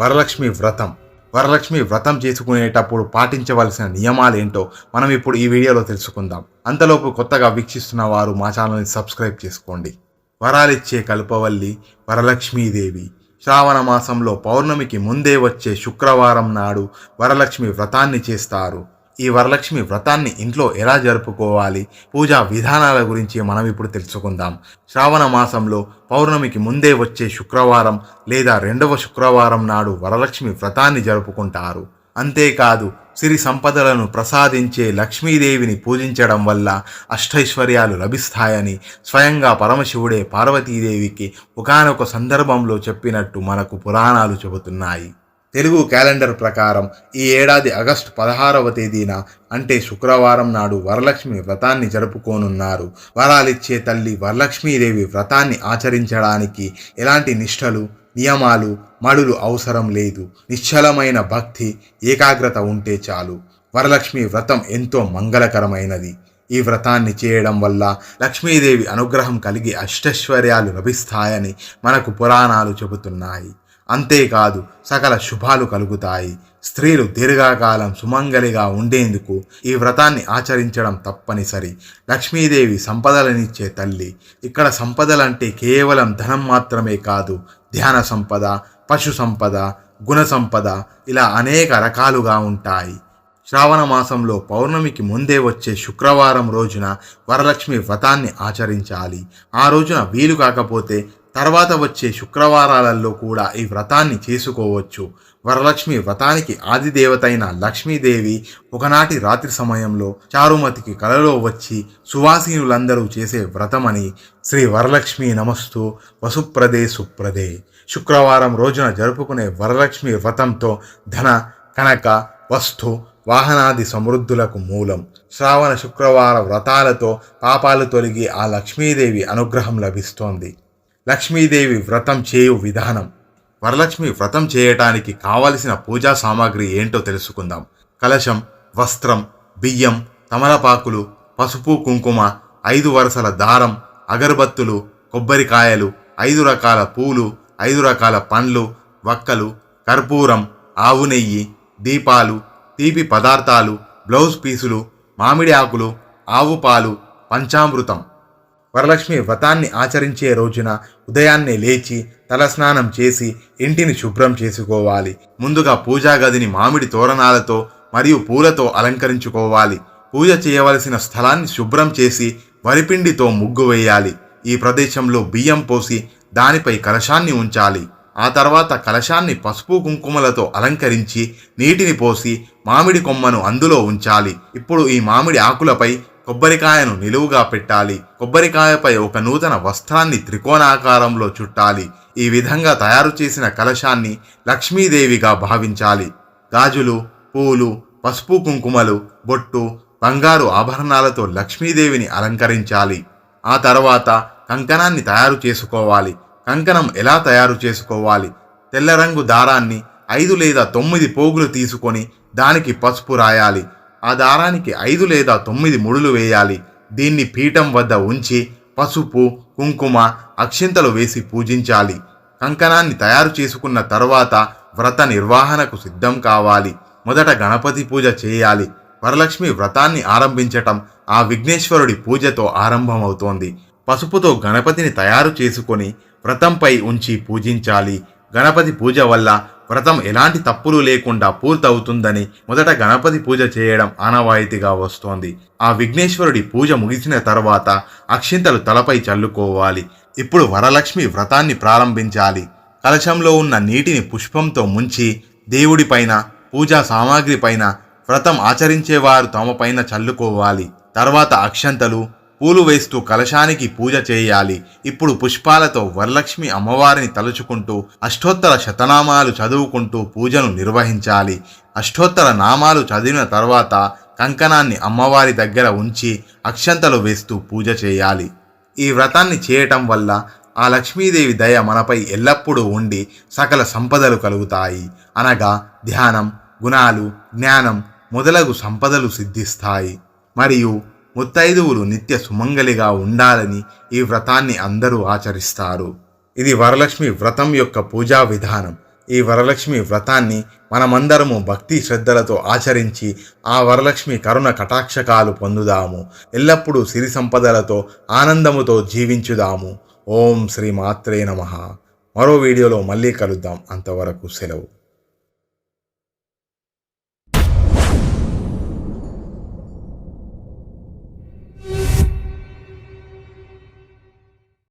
వరలక్ష్మి వ్రతం. వరలక్ష్మి వ్రతం చేసుకునేటప్పుడు పాటించవలసిన నియమాలు ఏంటో మనం ఇప్పుడు ఈ వీడియోలో తెలుసుకుందాం. అంతలోపు కొత్తగా వీక్షిస్తున్న వారు మా ఛానల్ని సబ్స్క్రైబ్ చేసుకోండి. వరాలిచ్చే కల్పవల్లి వరలక్ష్మీదేవి. శ్రావణ మాసంలో పౌర్ణమికి ముందే వచ్చే శుక్రవారం నాడు వరలక్ష్మి వ్రతాన్ని చేస్తారు. ఈ వరలక్ష్మి వ్రతాన్ని ఇంట్లో ఎలా జరుపుకోవాలి? పూజా విధానాల గురించి మనం ఇప్పుడు తెలుసుకుందాం. శ్రావణ మాసంలో పౌర్ణమికి ముందే వచ్చే శుక్రవారం లేదా రెండవ శుక్రవారం నాడు వరలక్ష్మి వ్రతాన్ని జరుపుకుంటారు. అంతేకాదు సిరి సంపదలను ప్రసాదించే లక్ష్మీదేవిని పూజించడం వల్ల అష్టైశ్వర్యాలు లభిస్తాయని స్వయంగా పరమశివుడే పార్వతీదేవికి ఒకానొక సందర్భంలో చెప్పినట్టు మనకు పురాణాలు చెబుతున్నాయి. తెలుగు క్యాలెండర్ ప్రకారం ఈ ఏడాది ఆగస్టు పదహారవ తేదీన అంటే శుక్రవారం నాడు వరలక్ష్మి వ్రతాన్ని జరుపుకోనున్నారు. వరాలిచ్చే తల్లి వరలక్ష్మీదేవి వ్రతాన్ని ఆచరించడానికి ఎలాంటి నిష్ఠలు నియమాలు మడులు అవసరం లేదు. నిశ్చలమైన భక్తి ఏకాగ్రత ఉంటే చాలు. వరలక్ష్మి వ్రతం ఎంతో మంగళకరమైనది. ఈ వ్రతాన్ని చేయడం వల్ల లక్ష్మీదేవి అనుగ్రహం కలిగి అష్టైశ్వర్యాలు లభిస్తాయని మనకు పురాణాలు చెబుతున్నాయి. అంతేకాదు సకల శుభాలు కలుగుతాయి. స్త్రీలు దీర్ఘకాలం సుమంగలిగా ఉండేందుకు ఈ వ్రతాన్ని ఆచరించడం తప్పనిసరి. లక్ష్మీదేవి సంపదలనిచ్చే తల్లి. ఇక్కడ సంపదలంటే కేవలం ధనం మాత్రమే కాదు ధ్యాన సంపద పశు సంపద గుణ సంపద ఇలా అనేక రకాలుగా ఉంటాయి. శ్రావణ మాసంలో పౌర్ణమికి ముందే వచ్చే శుక్రవారం రోజున వరలక్ష్మి వ్రతాన్ని ఆచరించాలి. ఆ రోజున వీలు కాకపోతే తర్వాత వచ్చే శుక్రవారాలలో కూడా ఈ వ్రతాన్ని చేసుకోవచ్చు. వరలక్ష్మి వ్రతానికి ఆదిదేవతైన లక్ష్మీదేవి ఒకనాటి రాత్రి సమయంలో చారుమతికి కలలో వచ్చి సువాసీనులందరూ చేసే వ్రతమని శ్రీ వరలక్ష్మి నమస్తు వసుప్రదే సుప్రదే. శుక్రవారం రోజున జరుపుకునే వరలక్ష్మి వ్రతంతో ధన కనక వస్తు వాహనాది సమృద్ధులకు మూలం. శ్రావణ శుక్రవార వ్రతాలతో పాపాలు తొలగి ఆ లక్ష్మీదేవి అనుగ్రహం లభిస్తోంది. లక్ష్మీదేవి వ్రతం చేయు విధానం. వరలక్ష్మి వ్రతం చేయటానికి కావలసిన పూజా సామాగ్రి ఏంటో తెలుసుకుందాం. కలశం వస్త్రం బియ్యం తమలపాకులు పసుపు కుంకుమ ఐదు వరుసల దారం అగరబత్తులు కొబ్బరికాయలు ఐదు రకాల పూలు ఐదు రకాల పండ్లు వక్కలు కర్పూరం ఆవు నెయ్యి దీపాలు తీపి పదార్థాలు బ్లౌజ్ పీసులు మామిడి ఆకులు ఆవు పాలు పంచామృతం. వరలక్ష్మి వ్రతాన్ని ఆచరించే రోజున ఉదయాన్నే లేచి తలస్నానం చేసి ఇంటిని శుభ్రం చేసుకోవాలి. ముందుగా పూజా గదిని మామిడి తోరణాలతో మరియు పూలతో అలంకరించుకోవాలి. పూజ చేయవలసిన స్థలాన్ని శుభ్రం చేసి వరిపిండితో ముగ్గు వేయాలి. ఈ ప్రదేశంలో బియ్యం పోసి దానిపై కలశాన్ని ఉంచాలి. ఆ తర్వాత కలశాన్ని పసుపు కుంకుమలతో అలంకరించి నీటిని పోసి మామిడి కొమ్మను అందులో ఉంచాలి. ఇప్పుడు ఈ మామిడి ఆకులపై కొబ్బరికాయను నిలువుగా పెట్టాలి. కొబ్బరికాయపై ఒక నూతన వస్త్రాన్ని త్రికోణాకారంలో చుట్టాలి. ఈ విధంగా తయారు చేసిన కలశాన్ని లక్ష్మీదేవిగా భావించాలి. గాజులు పూలు పసుపు కుంకుమలు బొట్టు బంగారు ఆభరణాలతో లక్ష్మీదేవిని అలంకరించాలి. ఆ తర్వాత కంకణాన్ని తయారు చేసుకోవాలి. కంకణం ఎలా తయారు చేసుకోవాలి? తెల్ల రంగు దారాన్ని ఐదు లేదా తొమ్మిది పోగులు తీసుకొని దానికి పసుపు రాయాలి. ఆ దారానికి ఐదు లేదా తొమ్మిది ముడులు వేయాలి. దీన్ని పీఠం వద్ద ఉంచి పసుపు కుంకుమ అక్షింతలు వేసి పూజించాలి. కంకణాన్ని తయారు చేసుకున్న తర్వాత వ్రత నిర్వహణకు సిద్ధం కావాలి. మొదట గణపతి పూజ చేయాలి. వరలక్ష్మి వ్రతాన్ని ఆరంభించటం ఆ విఘ్నేశ్వరుడి పూజతో ఆరంభమవుతోంది. పసుపుతో గణపతిని తయారు చేసుకొని వ్రతంపై ఉంచి పూజించాలి. గణపతి పూజ వల్ల వ్రతం ఎలాంటి తప్పులు లేకుండా పూర్తవుతుందని మొదట గణపతి పూజ చేయడం ఆనవాయితీగా వస్తోంది. ఆ విఘ్నేశ్వరుడి పూజ ముగిసిన తర్వాత అక్షింతలు తలపై చల్లుకోవాలి. ఇప్పుడు వరలక్ష్మి వ్రతాన్ని ప్రారంభించాలి. కలశంలో ఉన్న నీటిని పుష్పంతో ముంచి దేవుడిపైన పూజా సామాగ్రి పైన వ్రతం ఆచరించేవారు తమపైన చల్లుకోవాలి. తర్వాత అక్షంతలు పూలు వేస్తూ కలశానికి పూజ చేయాలి. ఇప్పుడు పుష్పాలతో వరలక్ష్మి అమ్మవారిని తలుచుకుంటూ అష్టోత్తర శతనామాలు చదువుకుంటూ పూజను నిర్వహించాలి. అష్టోత్తర నామాలు చదివిన తర్వాత కంకణాన్ని అమ్మవారి దగ్గర ఉంచి అక్షంతలు వేస్తూ పూజ చేయాలి. ఈ వ్రతాన్ని చేయటం వల్ల ఆ లక్ష్మీదేవి దయ మనపై ఎల్లప్పుడూ ఉండి సకల సంపదలు కలుగుతాయి. అనగా ధ్యానం గుణాలు జ్ఞానం మొదలగు సంపదలు సిద్ధిస్తాయి. మరియు ముత్తైదువులు నిత్య సుమంగలిగా ఉండాలని ఈ వ్రతాన్ని అందరూ ఆచరిస్తారు. ఇది వరలక్ష్మి వ్రతం యొక్క పూజా విధానం. ఈ వరలక్ష్మి వ్రతాన్ని మనమందరము భక్తి శ్రద్ధలతో ఆచరించి ఆ వరలక్ష్మి కరుణ కటాక్షకాలు పొందుదాము. ఎల్లప్పుడూ సిరి సంపదలతో ఆనందముతో జీవించుదాము. ఓం శ్రీ మాత్రే నమ. మరో వీడియోలో మళ్ళీ కలుద్దాం. అంతవరకు సెలవు.